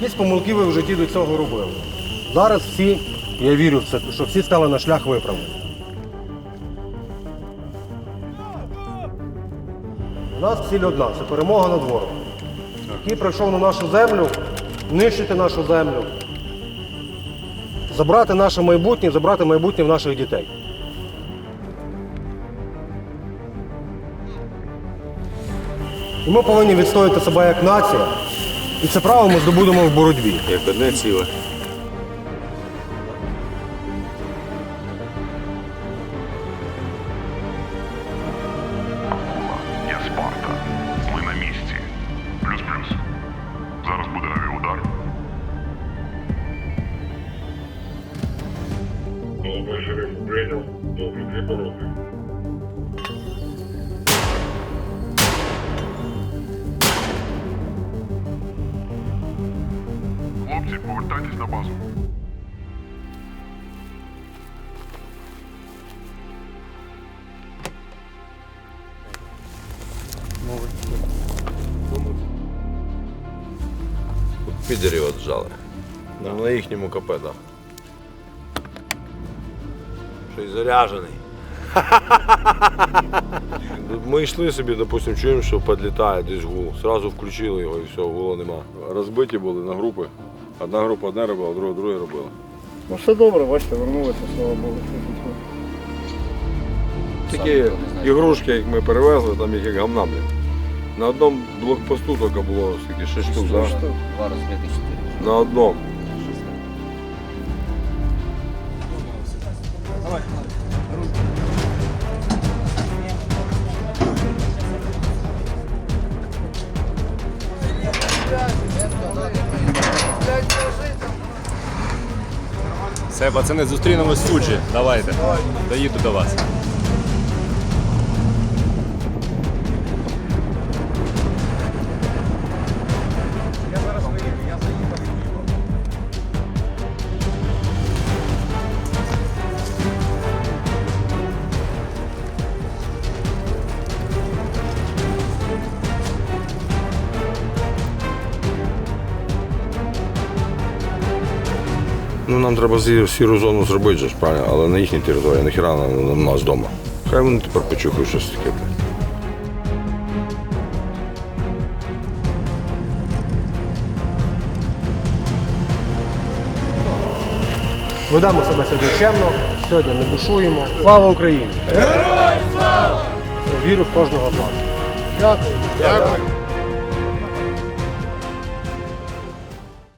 Якісь помилки ви в житті до цього робили. Зараз всі, я вірю що всі стали на шлях виправлення. У нас ціль одна це перемога над ворогом, який прийшов на нашу землю, нищити нашу землю, забрати наше майбутнє, забрати майбутнє в наших дітей. І ми повинні відстояти себе як нація, і це право ми здобудемо в боротьбі. Як одне ціле. Я Спарта. Ми на місці. Плюс-плюс. Зараз буде авіаудар. Голубой шериф прийняв. Добре, дві пороги. Хлопці, повертайтесь на базу. Підерів отжали. На, на їхньому КП, так. Ще й заряжений. Ми йшли собі, допустим, чуємо, що підлітає десь гул. Сразу включили його і все, гула нема. Розбиті були на групи. Одна група одне робила, друга друге робила. Ну все добре, бачите, вернулися, слава Богу. Такі ігрушки, як ми перевезли, там їх як гамна, блін. На одному блокпосту тільки було скільки, 6 штук, да? Два розбитих чотири. На одному. Все, пацани, зустрінемось в суджі. Давайте. Доїду до вас. Ну нам треба сіру зону зробити, же ж, правильно, але на їхній території, нахіра на, на нас вдома. Хай вони тепер почухають щось таке. Ведемо себе сьогодні чемно, сьогодні не бушуємо. Слава Україні! Героям слава! Вірю в кожного з вас. Дякую. Дякую.